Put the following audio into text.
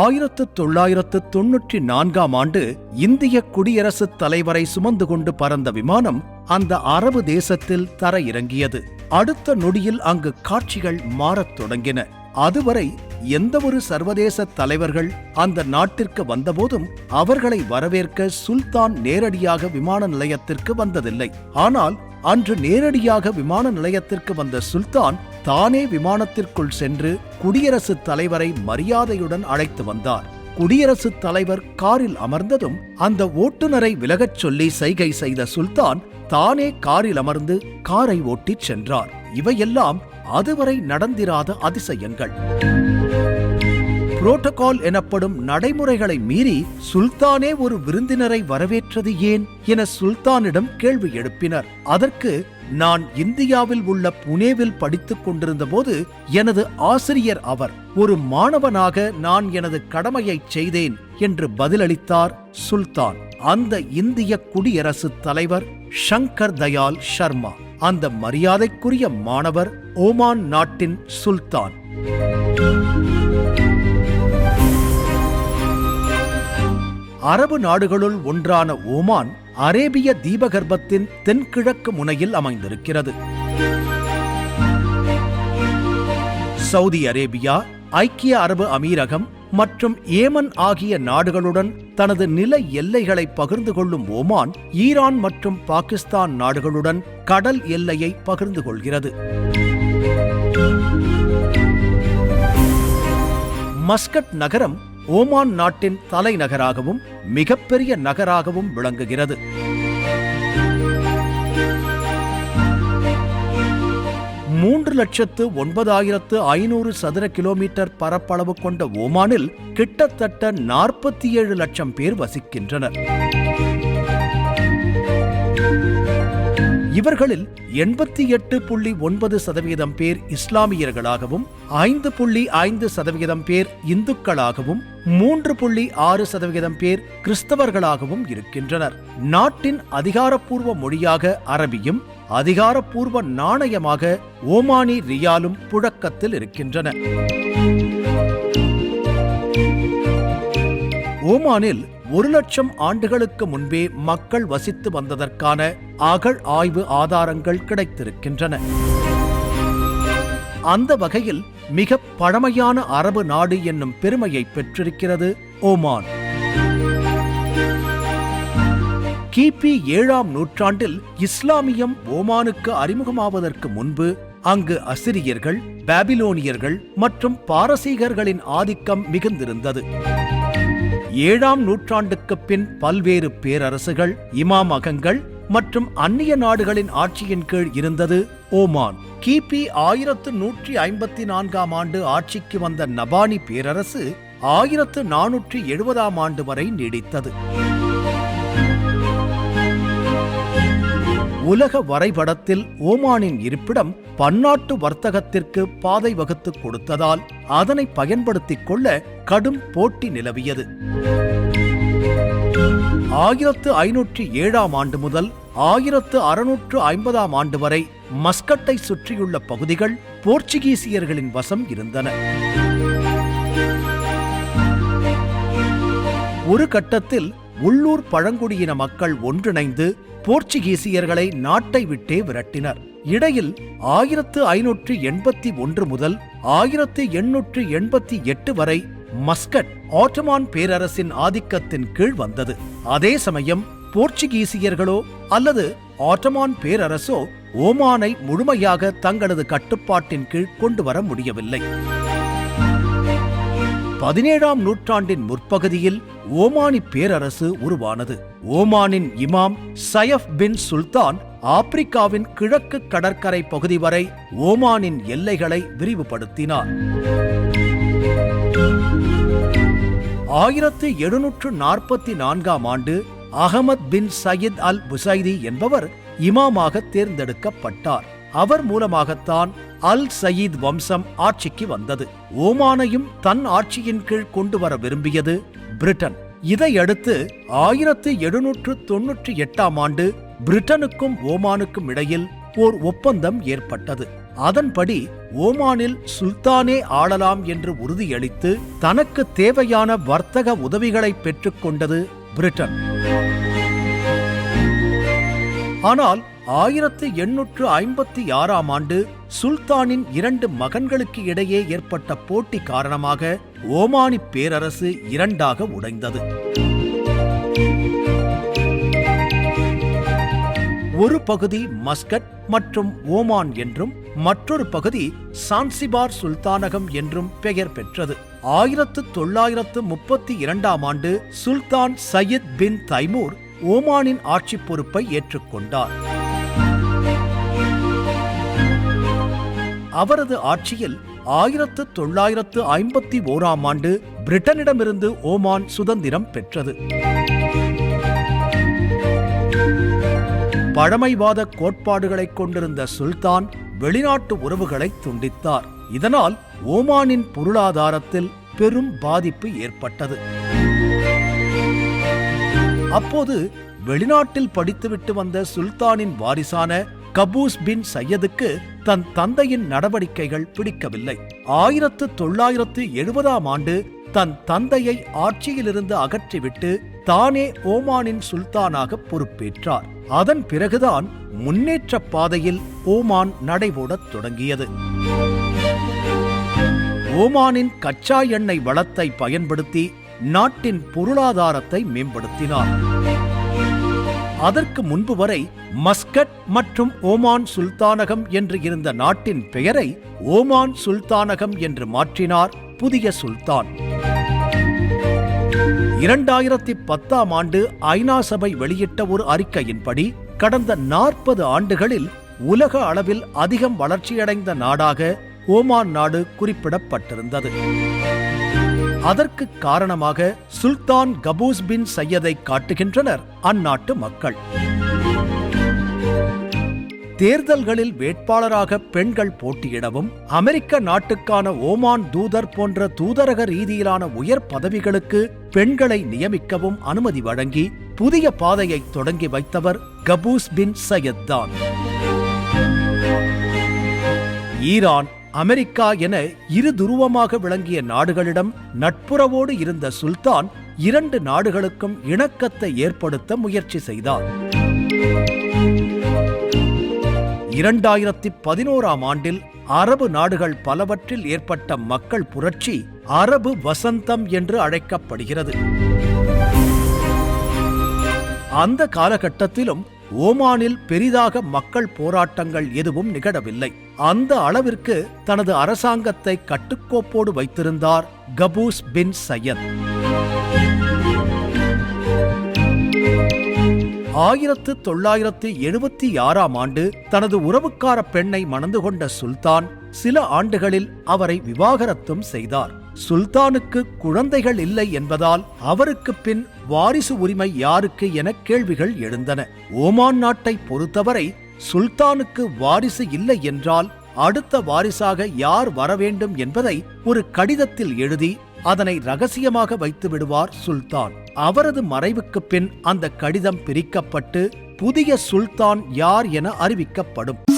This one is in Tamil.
ஆயிரத்து தொள்ளாயிரத்து தொன்னூற்றி நான்காம் ஆண்டு இந்திய குடியரசுத் தலைவரை சுமந்து கொண்டு பறந்த விமானம் அந்த அரபு தேசத்தில் தர இறங்கியது அடுத்த நொடியில் அங்கு காட்சிகள் மாறத் தொடங்கின. அதுவரை எந்தவொரு சர்வதேச தலைவர்கள் அந்த நாட்டிற்கு வந்தபோதும் அவர்களை வரவேற்க சுல்தான் நேரடியாக விமான நிலையத்திற்கு வந்ததில்லை. ஆனால் அன்று நேரடியாக விமான நிலையத்திற்கு வந்த சுல்தான் தானே விமானத்திற்குள் சென்று குடியரசுத் தலைவரை மரியாதையுடன் அழைத்து வந்தார். குடியரசுத் தலைவர் காரில் அமர்ந்ததும் அந்த ஓட்டுநரை விலகச் சொல்லி சைகை செய்த சுல்தான் தானே காரில் அமர்ந்து காரை ஓட்டிச் சென்றார். இவையெல்லாம் அதுவரை நடந்திராத அதிசயங்கள். புரோட்டோகால் எனப்படும் நடைமுறைகளை மீறி சுல்தானே ஒரு விருந்தினரை வரவேற்றது ஏன்? என சுல்தானிடம் கேள்வி எழுப்பினர். அதற்கு நான் இந்தியாவில் உள்ள புனேவில் படித்துக் கொண்டிருந்த போது எனது ஆசிரியர் அவர் ஒரு மாணவனாக நான் எனது கடமையை செய்தேன் என்று பதிலளித்தார் சுல்தான். அந்த இந்திய குடியரசு தலைவர் ஷங்கர் தயால் சர்மா அந்த மரியாதைக்குரிய மாணவர் ஓமான் நாட்டின் சுல்தான். அரபு நாடுகளுள் ஒன்றான ஓமான் அரேபிய தீபகற்பத்தின் தென்கிழக்கு முனையில் அமைந்திருக்கிறது. சவுதி அரேபியா ஐக்கிய அரபு அமீரகம் மற்றும் ஏமன் ஆகிய நாடுகளுடன் தனது நில எல்லைகளை பகிர்ந்து கொள்ளும் ஓமான் ஈரான் மற்றும் பாகிஸ்தான் நாடுகளுடன் கடல் எல்லையை பகிர்ந்து கொள்கிறது. மஸ்கட் நகரம் ஓமான் நாட்டின் தலைநகராகவும் மிகப்பெரிய நகராகவும் விளங்குகிறது. மூன்று லட்சத்து ஒன்பதாயிரத்து ஐநூறு சதுர கிலோமீட்டர் பரப்பளவு கொண்ட ஓமானில் கிட்டத்தட்ட நாற்பத்தி ஏழு லட்சம் பேர் வசிக்கின்றனர். இவர்களில் எண்பத்தி எட்டு புள்ளி ஒன்பது சதவீதம் பேர் இஸ்லாமியர்களாகவும் ஐந்து புள்ளி ஐந்து சதவீதம் பேர் இந்துக்களாகவும் மூன்று புள்ளி ஆறு சதவீதம் பேர் கிறிஸ்தவர்களாகவும் இருக்கின்றனர். நாட்டின் அதிகாரப்பூர்வ மொழியாக அரபியும் அதிகாரப்பூர்வ நாணயமாக ஓமானி ரியாலும் புழக்கத்தில் இருக்கின்றன. ஓமானில் ஒரு லட்சம் ஆண்டுகளுக்கு முன்பே மக்கள் வசித்து வந்ததற்கான அகழ் ஆய்வு ஆதாரங்கள் கிடைத்திருக்கின்றன. அந்த வகையில் மிக பழமையான அரபு நாடு என்னும் பெருமையை பெற்றிருக்கிறது. ஓமான். கிபி ஏழாம் நூற்றாண்டில் இஸ்லாமியம் ஓமானுக்கு அறிமுகமாவதற்கு முன்பு அங்கு அசிரியர்கள் பாபிலோனியர்கள் மற்றும் பாரசீகர்களின் ஆதிக்கம் மிகுந்திருந்தது. ஏழாம் நூற்றாண்டுக்கு பின் பல்வேறு பேரரசுகள் இமாமகங்கள் மற்றும் அந்நிய நாடுகளின் ஆட்சியின் கீழ் இருந்தது ஓமான். கிபி ஆயிரத்து நூற்றி ஐம்பத்தி நான்காம் ஆண்டு ஆட்சிக்கு வந்த நபானி பேரரசு ஆயிரத்து நானூற்றி எழுபதாம் ஆண்டு வரை நீடித்தது. உலக வரைபடத்தில் ஓமானின் இருப்பிடம் பன்னாட்டு வர்த்தகத்திற்கு பாதை வகுத்து கொடுத்ததால் அதனை பயன்படுத்திக் கொள்ள கடும் போட்டி நிலவியது. ஆயிரத்து ஐநூற்றி ஏழாம் ஆண்டு முதல் ஆயிரத்து அறுநூற்று ஐம்பதாம் ஆண்டு வரை மஸ்கட்டை சுற்றியுள்ள பகுதிகள் போர்ச்சுகீசியர்களின் வசம் இருந்தன. ஒரு கட்டத்தில் உள்ளூர் பழங்குடியின மக்கள் ஒன்றிணைந்து போர்ச்சுகீசியர்களை நாட்டை விட்டே விரட்டினர். இடையில் ஆயிரத்து ஐநூற்று எண்பத்தி ஒன்று முதல் ஆயிரத்து எண்ணூற்று எண்பத்தி எட்டு வரை மஸ்கட் ஆட்டமான் பேரரசின் ஆதிக்கத்தின் கீழ் வந்தது. அதே சமயம் போர்ச்சுகீசியர்களோ அல்லது ஆட்டமான் பேரரசோ ஓமானை முழுமையாக தங்களது கட்டுப்பாட்டின் கீழ் கொண்டு வர முடியவில்லை. பதினேழாம் நூற்றாண்டின் முற்பகுதியில் ஓமானி பேரரசு உருவானது. ஓமானின் இமாம் சயஃப் பின் சுல்தான் ஆப்பிரிக்காவின் கிழக்கு கடற்கரை பகுதி வரை ஓமானின் எல்லைகளை விரிவுபடுத்தினார். ஆயிரத்து எழுநூற்று நாற்பத்தி நான்காம் ஆண்டு அகமத் பின் சயீத் அல் புசைதி என்பவர் இமாமாக தேர்ந்தெடுக்கப்பட்டார். அவர் மூலமாகத்தான் அல் சயீத் வம்சம் ஆட்சிக்கு வந்தது. ஓமானையும் தன் ஆட்சியின் கீழ் கொண்டு வர விரும்பியது பிரிட்டன். இதையடுத்து ஆயிரத்து எழுநூற்று தொன்னூற்றி எட்டாம் ஆண்டு பிரிட்டனுக்கும் ஓமானுக்கும் இடையில் ஓர் ஒப்பந்தம் ஏற்பட்டது அதன்படி ஓமானில் சுல்தானே ஆளலாம் என்று உறுதியளித்து தனக்கு தேவையான வர்த்தக உதவிகளை பெற்றுக்கொண்டது பிரிட்டன். ஆனால் ஆயிரத்து எண்ணூற்று ஐம்பத்தி ஆறாம் ஆண்டு சுல்தானின் இரண்டு மகன்களுக்கு இடையே ஏற்பட்ட போட்டி காரணமாக ஓமானி பேரரசு இரண்டாக உடைந்தது. ஒரு பகுதி மஸ்கட் மற்றும் ஓமான் என்றும் மற்றொரு பகுதி சான்சிபார் சுல்தானகம் என்றும் பெயர் பெற்றது. ஆயிரத்து தொள்ளாயிரத்து முப்பத்தி இரண்டாம் ஆண்டு சுல்தான் சையத் பின் தைமூர் ஓமானின் ஆட்சி பொறுப்பை ஏற்றுக்கொண்டார். அவரது ஆட்சியில் ஆயிரத்து தொள்ளாயிரத்து ஐம்பத்தி ஓராம் ஆண்டு பிரிட்டனிடமிருந்து ஓமான் சுதந்திரம் பெற்றது. பழமைவாத கோட்பாடுகளை கொண்டிருந்த சுல்தான் வெளிநாட்டு உறவுகளை துண்டித்தார். இதனால் ஓமானின் பொருளாதாரத்தில் பெரும் பாதிப்பு ஏற்பட்டது. அப்போது வெளிநாட்டில் படித்துவிட்டு வந்த சுல்தானின் வாரிசான கபூஸ் பின் சையதுக்கு தன் தந்தையின் நடவடிக்கைகள் பிடிக்கவில்லை. ஆயிரத்து தொள்ளாயிரத்து எழுபதாம் ஆண்டு தன் தந்தையை ஆட்சியிலிருந்து அகற்றிவிட்டு தானே ஓமானின் சுல்தானாக பொறுப்பேற்றார். அதன் பிறகுதான் முன்னேற்ற பாதையில் ஓமான் நடைபோடத் தொடங்கியது. ஓமானின் கச்சா எண்ணெய் வளத்தை பயன்படுத்தி நாட்டின் பொருளாதாரத்தை மேம்படுத்தினார். அதற்கு முன்பு வரை மஸ்கட் மற்றும் ஓமான் சுல்தானகம் என்று இருந்த நாட்டின் பெயரை ஓமான் சுல்தானகம் என்று மாற்றினார் புதிய சுல்தான். இரண்டாயிரத்தி பத்தாம் ஆண்டு ஐநா சபை வெளியிட்ட ஒரு அறிக்கையின்படி கடந்த நாற்பது ஆண்டுகளில் உலக அளவில் அதிகம் வளர்ச்சியடைந்த நாடாக ஓமான் நாடு குறிப்பிடப்பட்டிருந்தது. அதற்கு காரணமாக சுல்தான் கபூஸ் பின் சையதை காட்டுகின்றனர் அந்நாட்டு மக்கள். தேர்தல்களில் வேட்பாளராக பெண்கள் போட்டியிடவும் அமெரிக்க நாட்டுக்கான ஓமான் தூதர் போன்ற தூதரக ரீதியிலான உயர் பதவிகளுக்கு பெண்களை நியமிக்கவும் அனுமதி வழங்கி புதிய பாதையை தொடங்கி வைத்தவர் கபூஸ் பின் சையத் தான். ஈரான் அமெரிக்கா என இரு துருவமாக விளங்கிய நாடுகளிடம் நட்புறவோடு இருந்த சுல்தான் இரண்டு நாடுகளுக்கும் இணக்கத்தை ஏற்படுத்த முயற்சி செய்தார். இரண்டாயிரத்தி பதினோராம் ஆண்டில் அரபு நாடுகள் பலவற்றில் ஏற்பட்ட மக்கள் புரட்சி அரபு வசந்தம் என்று அழைக்கப்படுகிறது. அந்த காலகட்டத்திலும் ஓமானில் பெரிதாக மக்கள் போராட்டங்கள் எதுவும் நிகழவில்லை. அந்த அளவிற்கு தனது அரசாங்கத்தை கட்டுக்கோப்போடு வைத்திருந்தார் கபூஸ் பின் சையத். ஆயிரத்து தொள்ளாயிரத்து எழுபத்தி ஆறாம் ஆண்டு தனது உறவுக்கார பெண்ணை மணந்து கொண்ட சுல்தான் சில ஆண்டுகளில் அவரை விவாகரத்தும் செய்தார். சுல்தானுக்கு குழந்தைகள் இல்லை என்பதால் அவருக்கு பின் வாரிசு உரிமை யாருக்கு என கேள்விகள் எழுந்தன. ஓமான் நாட்டை பொறுத்தவரை சுல்தானுக்கு வாரிசு இல்லை என்றால் அடுத்த வாரிசாக யார் வரவேண்டும் என்பதை ஒரு கடிதத்தில் எழுதி அதனை ரகசியமாக வைத்து விடுவார் சுல்தான். அவரது மறைவுக்குப் பின் அந்த கடிதம் பிரிக்கப்பட்டு புதிய சுல்தான் யார் என அறிவிக்கப்படும்.